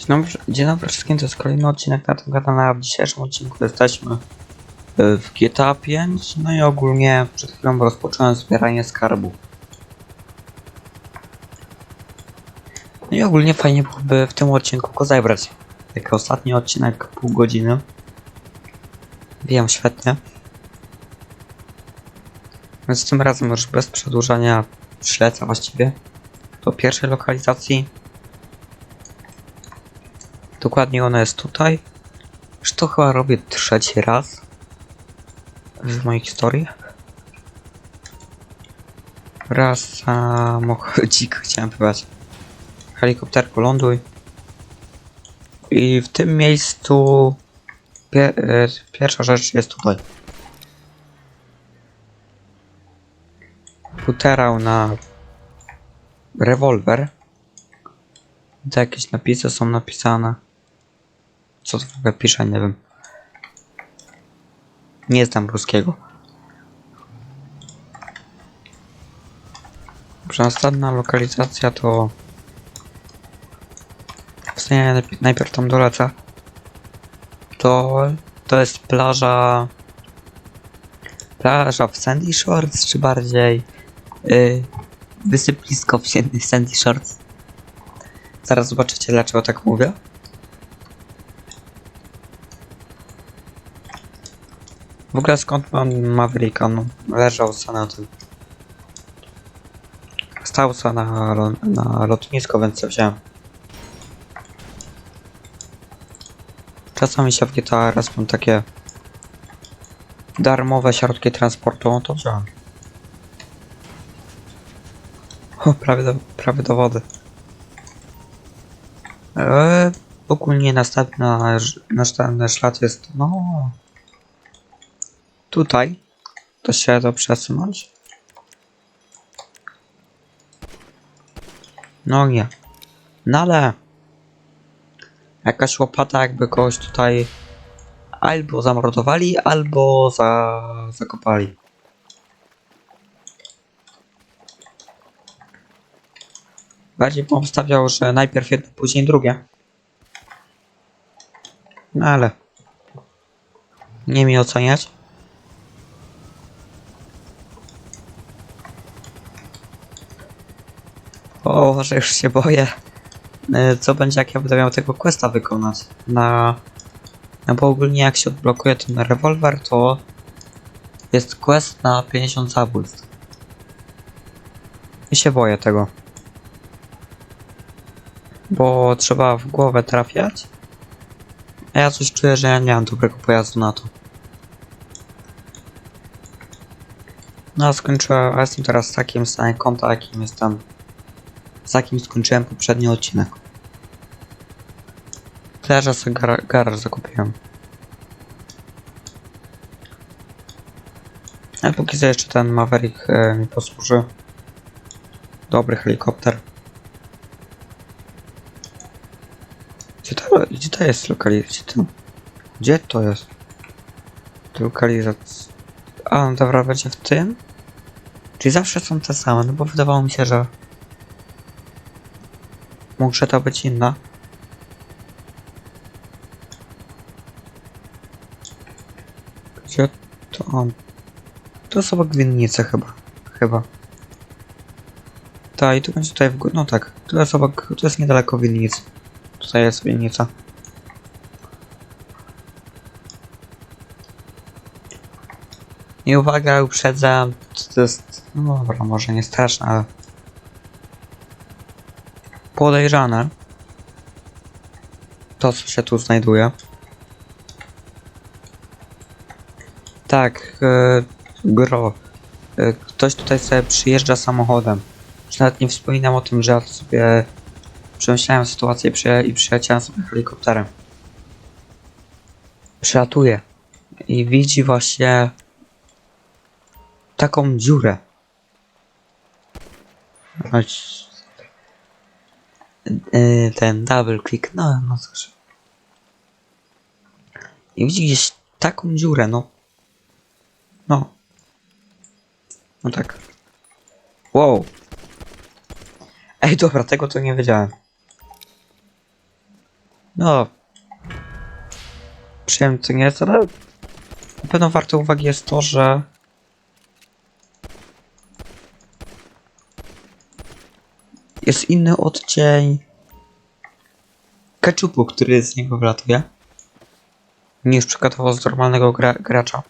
Dzień dobry, dzień dobry wszystkim, to jest kolejny odcinek na tym kanale. W dzisiejszym odcinku jesteśmy y, w GTA 5, no i ogólnie przed chwilą rozpocząłem zbieranie skarbu. No i ogólnie fajnie byłoby w tym odcinku go zebrać. Jak ostatni odcinek pół godziny. Wiem, świetnie. Więc tym razem już bez przedłużania ślecę właściwie do pierwszej lokalizacji. Dokładnie ona jest tutaj. Już to chyba robię trzeci raz w mojej historii. Raz samochodzik chciałem pytać. Helikopterku ląduj. I w tym miejscu e, pierwsza rzecz jest tutaj. Futerał na rewolwer. Te jakieś napisy są napisane. Co to w ogóle pisze, nie wiem. Nie znam ruskiego. Następna lokalizacja to... W sumie najpierw, tam dolecę. To... To jest plaża... Plaża w Sandy Shores, czy bardziej... Yy, wysypisko w Sandy- Shores. Zaraz zobaczycie dlaczego tak mówię. W ogóle skąd mam Mavericka? No, leżał sobie na tym. Stał sobie na, na lotnisko, więc co wziąłem. Czasami się w GTA respią takie darmowe środki transportu, no to wziąłem. O, prawie do, prawie do wody. Eee, ogólnie następna, następny ślad jest, no... Tutaj. To się to przesunąć? No nie. No ale... Jakaś łopata jakby kogoś tutaj albo zamordowali, albo za... zakopali. Bardziej bym obstawiał, że najpierw jedno, później drugie. No ale... Nie mi oceniać. O, że już się boję. E, Co będzie, jak ja będę miał tego questa wykonać? Na... No bo ogólnie jak się odblokuje ten rewolwer, to jest quest na 50 zabójstw. I się boję tego. Bo trzeba w głowę trafiać. A ja coś czuję, że ja nie mam dobrego pojazdu na to. No a skończyłem, a jestem teraz w takim stanie konta, jakim jestem z jakim skończyłem poprzedni odcinek. Że sobie gar garaż zakupiłem. Ale póki co jeszcze ten Maverick e, mi posłuży. Dobry helikopter. Gdzie to, gdzie to jest lokalizacja? Gdzie to, gdzie to jest? Lokalizacja. A, no dobra, będzie w tym? Czyli zawsze są te same, no bo wydawało mi się, że Może to być inna. Gdzie to on? To są obok winnicy chyba. Chyba. Tak, i tu będzie tutaj w górę. No tak, to jest obok, to jest niedaleko winnicy. Tutaj jest winnica. I uwaga, uprzedzam, to jest, no dobra, może nie straszne, ale podejrzane to, co się tu znajduje. Tak, e, gro. E, ktoś tutaj sobie przyjeżdża samochodem. Już nawet nie wspominam o tym, że ja sobie przemyślałem sytuację i przyje- i przyleciałem sobie helikopterem. Przylatuje i widzi właśnie taką dziurę. Yy, ten double click, no, no cóż. I widzi gdzieś taką dziurę, no. No. No tak. Wow. Ej, dobra, tego to nie wiedziałem. No. Przyjemnie to nie jest, ale na pewno warte uwagi jest to, że jest inny odcień ketchupu, który z niego wylatuje niż przykładowo z normalnego gra gracza.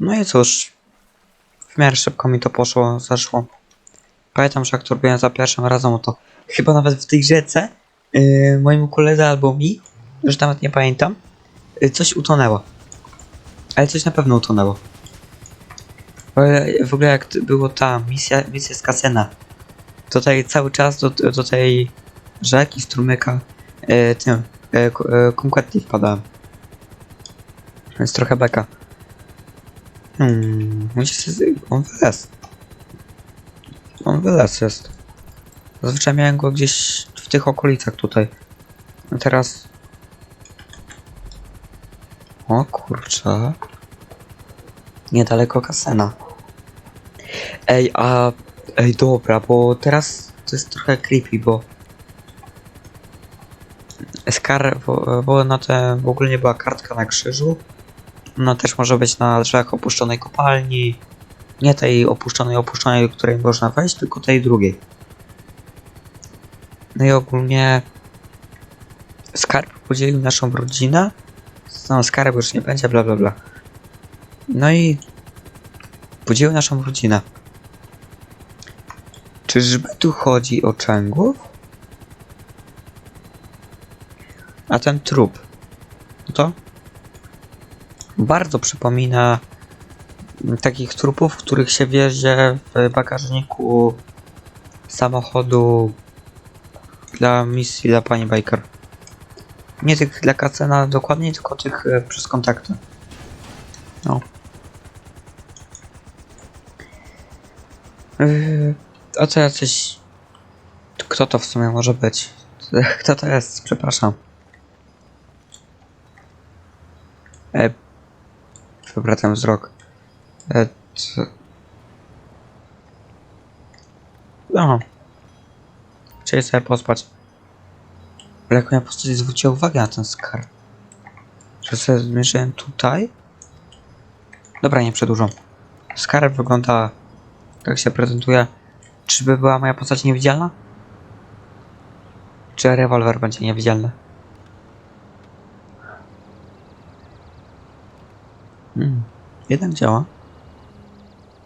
No i cóż, w miarę szybko mi to poszło, zeszło. Pamiętam, że jak to robiłem za pierwszym razem, to chyba nawet w tej rzece yy, mojemu koledze albo mi, już nawet nie pamiętam, yy, coś utonęło. Ale coś na pewno utonęło. W ogóle jak było ta misja, misja z kasena, tutaj cały czas do, do tej rzeki, strumyka, yy, tym, yy, konkretnie wpadałem. Więc trochę beka. Hmm, on wylez. On wylez jest. Zazwyczaj miałem go gdzieś w tych okolicach tutaj. A teraz... O kurczę. Niedaleko kasena. Ej, a... Ej, dobra, bo teraz to jest trochę creepy, bo... Skar... Bo, bo na tym w ogóle nie była kartka na krzyżu. No też może być na drzwiach opuszczonej kopalni. Nie tej opuszczonej, opuszczonej, do której można wejść, tylko tej drugiej. No i ogólnie skarb podzielił naszą rodzinę. No, skarb już nie będzie, bla bla bla. No i podzielił naszą rodzinę. Czyżby tu chodzi o częgów? A ten trup, to bardzo przypomina takich trupów, których się wiezie w bagażniku samochodu dla misji dla pani Baker. Nie tych dla Kacena dokładnie, tylko tych e, przez kontakty. No. Yy, a to jacyś... Kto to w sumie może być? Kto to jest? Przepraszam. E, Wybrałem wzrok. E, co? No. Chcieli sobie pospać. Ale jak moja postać zwróciła uwagę na ten skarb. Że sobie zmierzyłem tutaj. Dobra, nie przedłużam. Skarb wygląda tak się prezentuje. Czyżby była moja postać niewidzialna? Czy rewolwer będzie niewidzialny? Hmm. Jednak działa.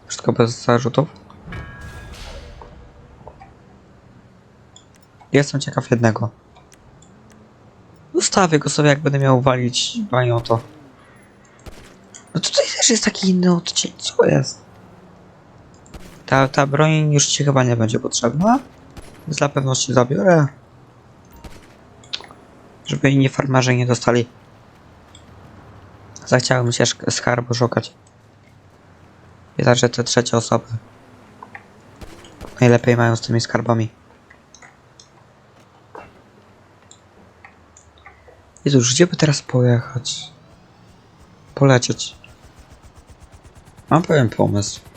Wszystko bez zarzutów. Jestem ciekaw jednego. Zostawię go sobie, jak będę miał walić banią to. No tutaj też jest taki inny odcień. Co jest? Ta, ta broń już ci chyba nie będzie potrzebna. Więc pewności zabiorę. Żeby inni farmerzy nie dostali. Zachciałem się skarbu szukać. I także te trzecie osoby. Najlepiej mają z tymi skarbami. Jezus, gdzie by teraz pojechać? Polecieć. Mam pewien pomysł.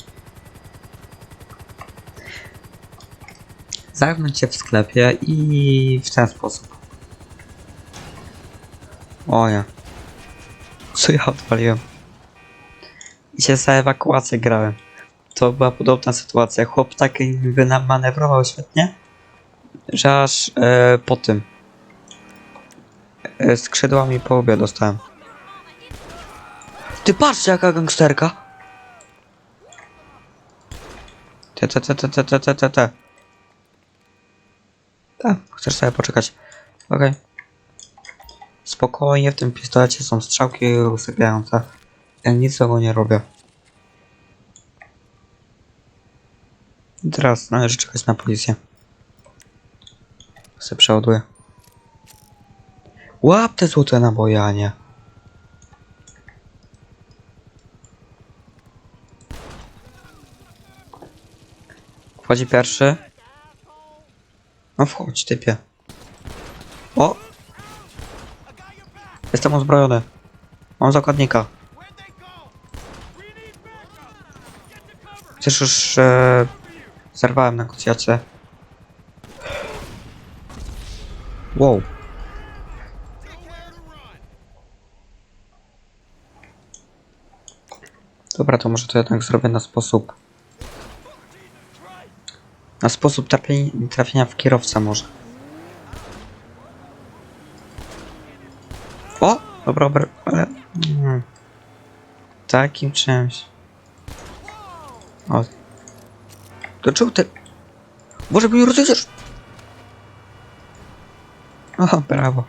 zamknąć się w sklepie i w ten sposób. O ja. Co ja odpaliłem? I się za ewakuację grałem. To była podobna sytuacja. Chłop tak manewrował świetnie, że aż e, po tym e, skrzydłami po obie dostałem. Ty patrz jaka gangsterka! Te te te te te te te te tak, chcesz sobie poczekać. Okej. Spokojnie, w tym pistolecie są strzałki usypiające. Ja nic złego nie robię. Teraz należy czekać na policję. Se przeładuję. Łap te złote naboje, a nie. Wchodzi pierwszy. No wchodź, typie. O! Jestem uzbrojony. Mam zakładnika. Przecież już e, zerwałem negocjacje. Wow. Dobra, to może to jednak zrobię na sposób... Na sposób trafienia, w kierowcę może. O! Dobra, dobra, ale... Mm. Takim czymś. O. Dlaczego ty... Boże, mnie rozjedziesz! O, brawo.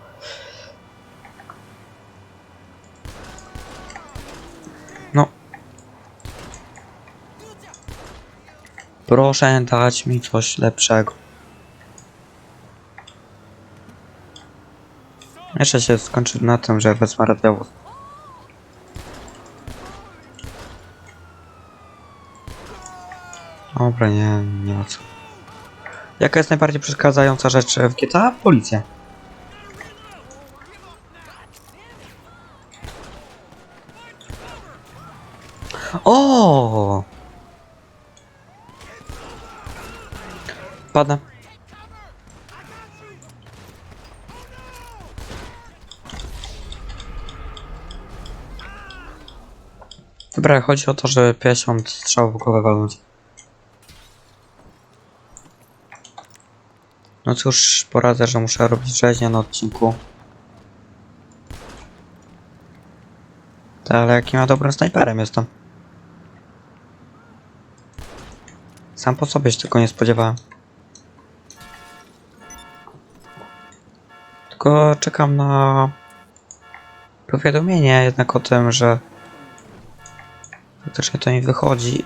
Proszę dać mi coś lepszego. Jeszcze się skończy na tym, że wezmę radiowóz. Dobra, nie, nie ma co. Jaka jest najbardziej przeszkadzająca rzecz w GTA? Policja. O! Padnę. Dobra, chodzi o to, żeby 50 strzałów w głowę walnąć. No cóż, poradzę, że muszę robić rzeźnię na odcinku. Ta, ale jakim ja dobrym snajperem jestem. Sam po sobie się tego nie spodziewałem. Tylko czekam na powiadomienie jednak o tym, że faktycznie to mi wychodzi.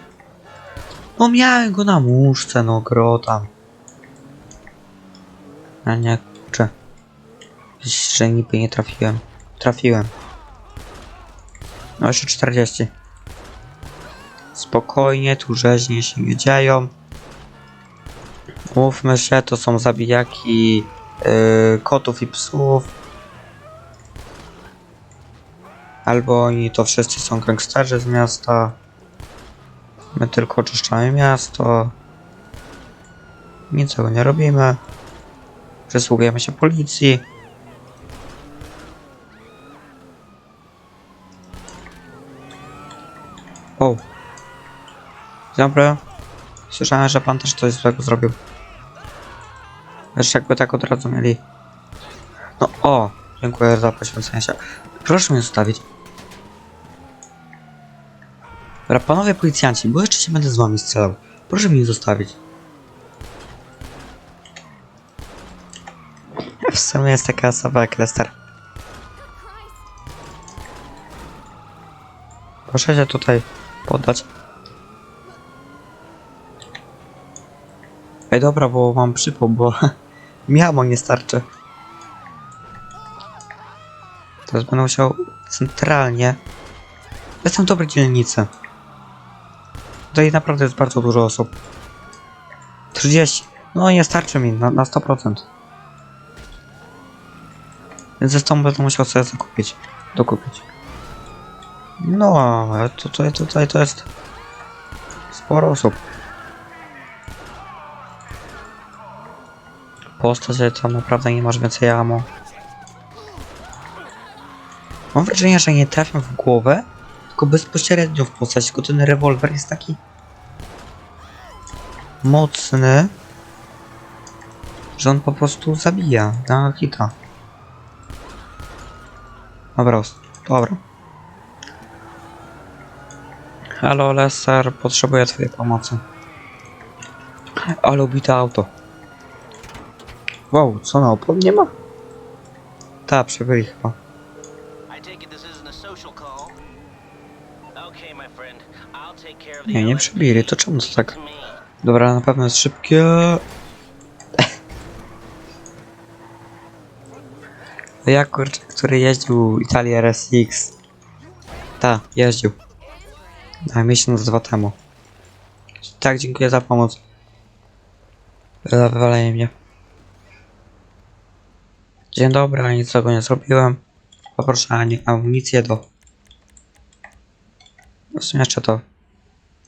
No miałem go na muszce, no gro tam. A nie, kurczę. Że niby nie trafiłem. Trafiłem. No jeszcze 40. Spokojnie, tu rzeźnie się nie dzieją. Mówmy się, to są zabijaki yy, kotów i psów. Albo oni to wszyscy są gangsterzy z miasta. My tylko oczyszczamy miasto. Niczego nie robimy. Przysługujemy się policji. O. Dobra. Słyszałem, że pan też coś złego zrobił. Jeszcze jakby tak od razu mieli. No o, dziękuję za poświęcenie się. Proszę mnie zostawić. Dobra, panowie policjanci, bo jeszcze się będę z wami strzelał. Proszę mnie zostawić. W sumie jest taka osoba jak Lester. Proszę się tutaj podać. Ej, dobra, bo mam przypał, bo mi nie starczy. Teraz będę musiał centralnie. Jestem w dobrej dzielnicy. Tutaj naprawdę jest bardzo dużo osób. 30. No nie starczy mi na, na 100%. Więc zresztą będę musiał sobie zakupić. Dokupić. No, ale tutaj, tutaj to jest sporo osób. Postać, tam naprawdę nie masz więcej ammo. Mam wrażenie, że nie trafiam w głowę, tylko bezpośrednio w postać, tylko ten rewolwer jest taki mocny, że on po prostu zabija na hita. Dobra, dobra. Halo, Lester, potrzebuję twojej pomocy. Ale ubite auto. Wow, co na opon nie ma? Ta, przebyli chyba. Nie, nie przebili, to czemu to tak? Dobra, na pewno jest szybkie. Ja kurczę, który jeździł Italię RSX. Ta, jeździł. Na miesiąc, dwa temu. Tak, dziękuję za pomoc. Wywalenie mnie. Dzień dobry, ale nic tego nie zrobiłem. Poproszę amunicję do... Sumie jeszcze to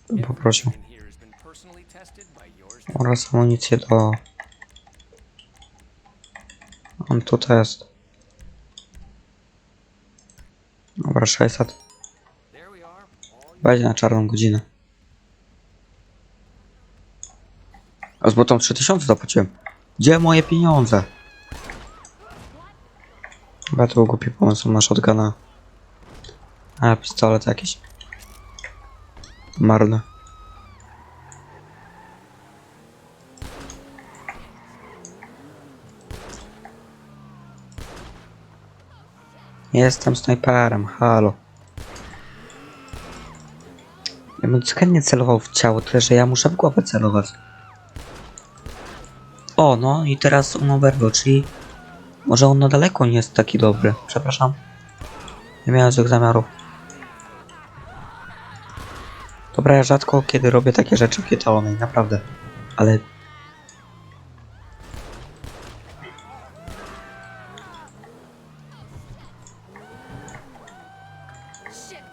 bym poprosił. Oraz amunicję do... On tutaj jest. Dobra, 600. Weź na czarną godzinę. A z butą 3000 zapłaciłem. Gdzie moje pieniądze? Chyba to był głupi pomysł na shotguna. A, pistolet jakiś. Marny. Jestem snajperem, halo. Ja bym chętnie celował w ciało, tyle że ja muszę w głowę celować. O, no i teraz on oberwał, czyli może on na daleko nie jest taki dobry. Przepraszam. Nie miałem złych zamiarów. Dobra, ja rzadko kiedy robię takie rzeczy kietonej, naprawdę. Ale...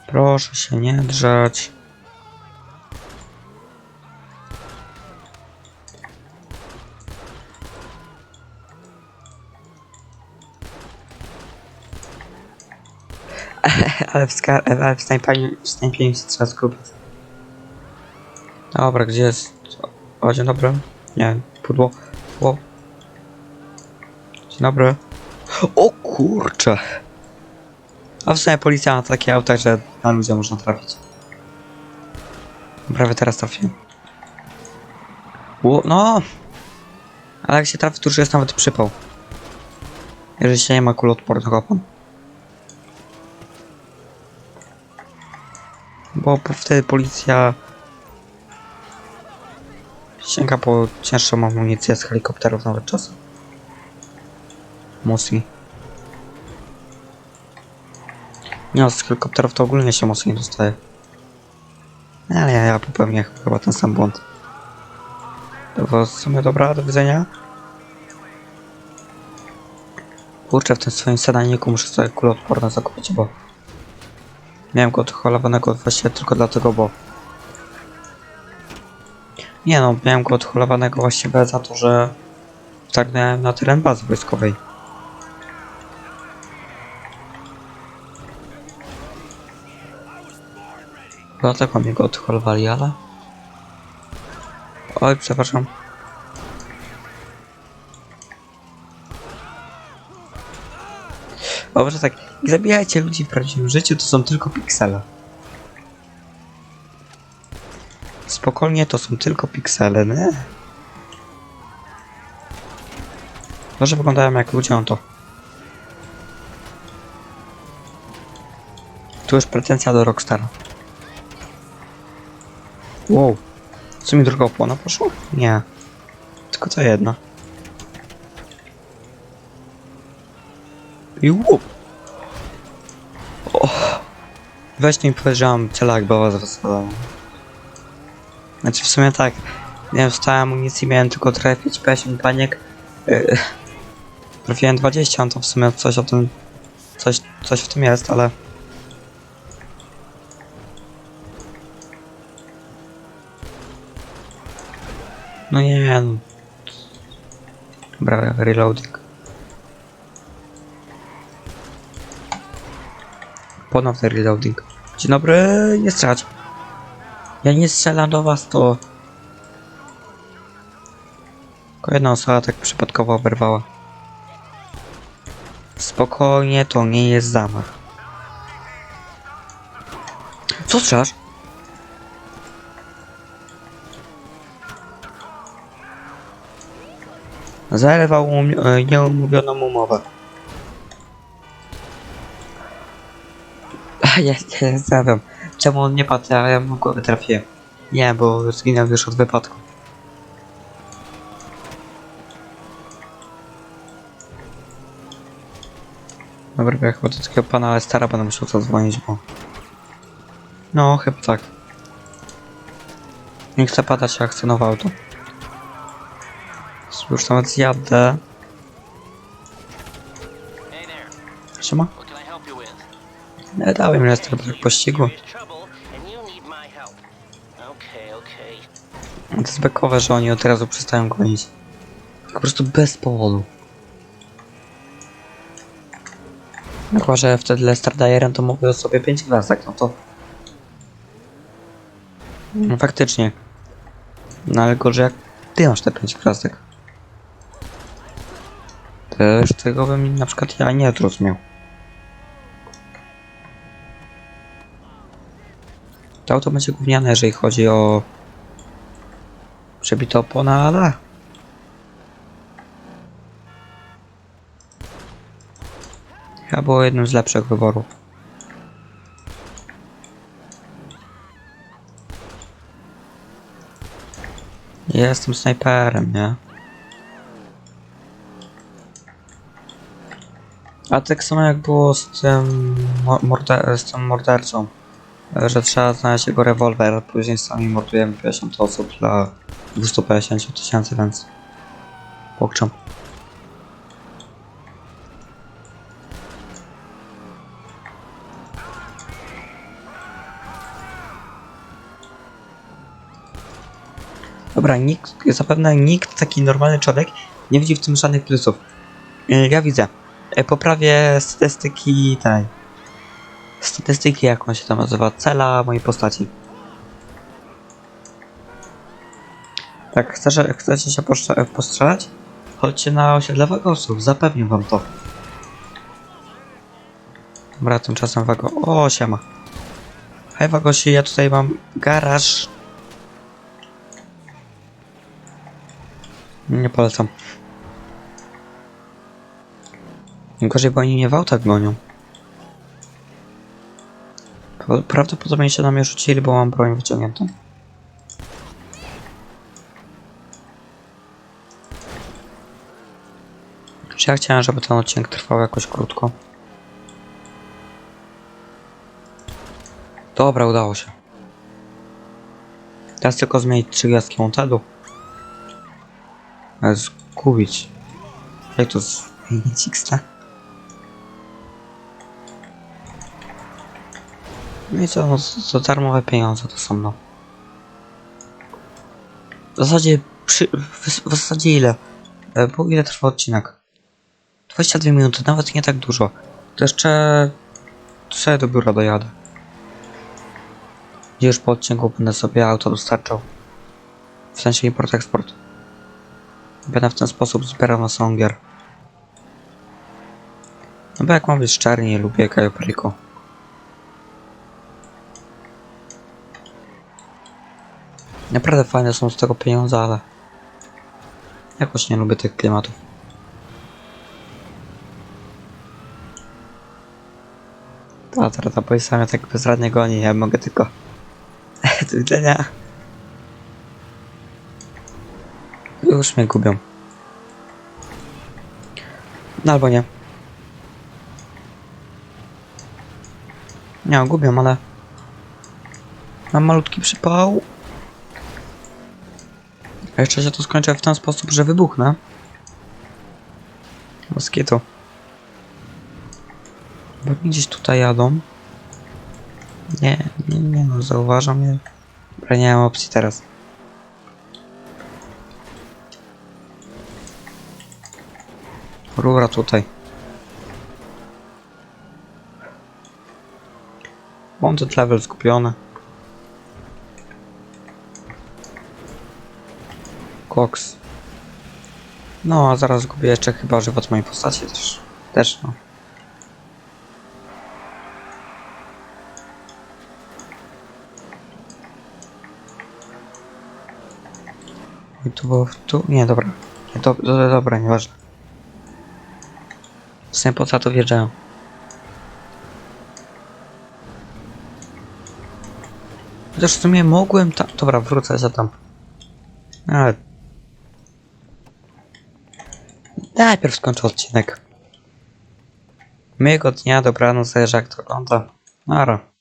Proszę się nie drzeć. Ale w, ska- ale w snajpieniu się trzeba skupić. Dobra, gdzie jest... O, dzień dobry. Nie, pudło. Pudło. Dzień dobry. O kurcze. A w sumie policja ma takie auta, że na ludzi można trafić. Prawie teraz trafiłem. Ło, no. Ale jak się trafi, to już jest nawet przypał. Jeżeli się nie ma kuloodpornych opon. Bo wtedy policja sięga po cięższą amunicję z helikopterów nawet czasem. Mosi. Nie, no, z helikopterów to ogólnie się mocno nie dostaje. Ale ja, ja popełnię chyba ten sam błąd. To w sumie dobra, do widzenia. Kurczę, w tym swoim sedaniku muszę sobie kuloodporne zakupić, bo Miałem go odholowanego właśnie tylko dlatego, bo... Nie no, miałem go odholowanego właściwie za to, że wtargnąłem na teren bazy wojskowej. Dlatego mnie go odholowali, ale... Oj, przepraszam. O, że tak, zabijajcie ludzi w prawdziwym życiu, to są tylko piksele. Spokojnie, to są tylko piksele, nie? Może wyglądają jak ludzie, on to... Tu już pretensja do Rockstara. Wow. Co mi druga opłona poszła? Nie. Tylko to jedna. I łup. O. Weź mi powiedziałam ciela jak była zwracana. Znaczy w sumie tak. Nie wiem, stałej amunicji miałem tylko trafić 50 paniek. Yy, trafiłem 20, no to w sumie coś o tym... Coś, coś w tym jest, ale... No nie, no. Dobra, reloading. Ponowny reloading. Dzień dobry, nie strzelać. Ja nie strzelam do was, to... Tylko jedna osoba tak przypadkowo oberwała. Spokojnie, to nie jest zamach. Co strzelasz? Zerwał um- e, nieumówioną umowę. ja nie zastanawiam. Czemu on nie padł, a ja mu w głowę trafiłem. Nie, bo zginął już od wypadku. Dobra, ja chyba do takiego pana Lestera będę musiał zadzwonić, bo... No, chyba tak. Nie chcę padać, a chcę nowe auto. Już nawet zjadę. Nie dałem Lester brak pościgu. To jest bekowe, że oni od razu przestają gonić. Po prostu bez powodu. Chyba, że wtedy Lester to mówił sobie 5 gwiazdek, no to... No faktycznie. No ale gorzej jak ty masz te 5 gwiazdek. Też tego bym na przykład ja nie zrozumiał. To auto będzie gówniane, jeżeli chodzi o przebite opona, ale... Chyba było jednym z lepszych wyborów. Jestem snajperem, nie? A tak samo jak było z tym, mo- morder- z tym mordercą, że trzeba znaleźć jego rewolwer, a później sami mordujemy 50 osób dla 250 tysięcy, więc pokczam. Dobra, nikt, zapewne nikt, taki normalny człowiek, nie widzi w tym żadnych plusów. Ja widzę. E, Poprawię statystyki tej. Statystyki, jak on się tam nazywa, cela mojej postaci. Tak, chcesz, chcecie się postrze- postrzelać? Chodźcie na osiedle wagosów, zapewnię wam to. Dobra, tymczasem wago... O, siema. Hej wagosi, ja tutaj mam garaż. Nie polecam. Gorzej, bo oni mnie w autach gonią. Prawdopodobnie się na mnie rzucili, bo mam broń wyciągniętą. Czy ja chciałem, żeby ten odcinek trwał jakoś krótko? Dobra, udało się. Teraz tylko zmienić trzy gwiazdki montedu. Ale zgubić. Jak to zmienić X-ta? No i co, no to darmowe pieniądze to są no. W zasadzie, przy, w, w zasadzie ile? E, Bo ile trwa odcinek? 22 minuty, nawet nie tak dużo. To jeszcze... Trzeba do biura dojadę. Gdzie już po odcinku będę sobie auto dostarczał. W sensie import-eksport. Będę w ten sposób zbierał na sągier. No bo jak mam być szczery, nie lubię Kajo Naprawdę fajne są z tego pieniądze, ale... Jakoś nie lubię tych klimatów. Ta, ta, ta policja mnie tak bezradnie goni, ja mogę tylko... Do widzenia. Już mnie gubią. No albo nie. Nie, gubią, ale... Mam malutki przypał. A jeszcze się to skończy w ten sposób, że wybuchnę. Moskitu. Bo gdzieś tutaj jadą. Nie, nie, nie no, zauważam je. Dobra, nie mam opcji teraz. Rura tutaj. Wanted level skupiony. No, a zaraz zgubię jeszcze chyba żywot mojej postaci też. Też no. I tu było, tu? Nie, dobra. Nie, do, do, dobra, nieważne. W sumie po co to wjeżdżałem? Chociaż w sumie mogłem tam... Dobra, wrócę za tam. Ale... Najpierw skończę odcinek. Miłego dnia, dobranoc, zależy jak to wygląda. Nara.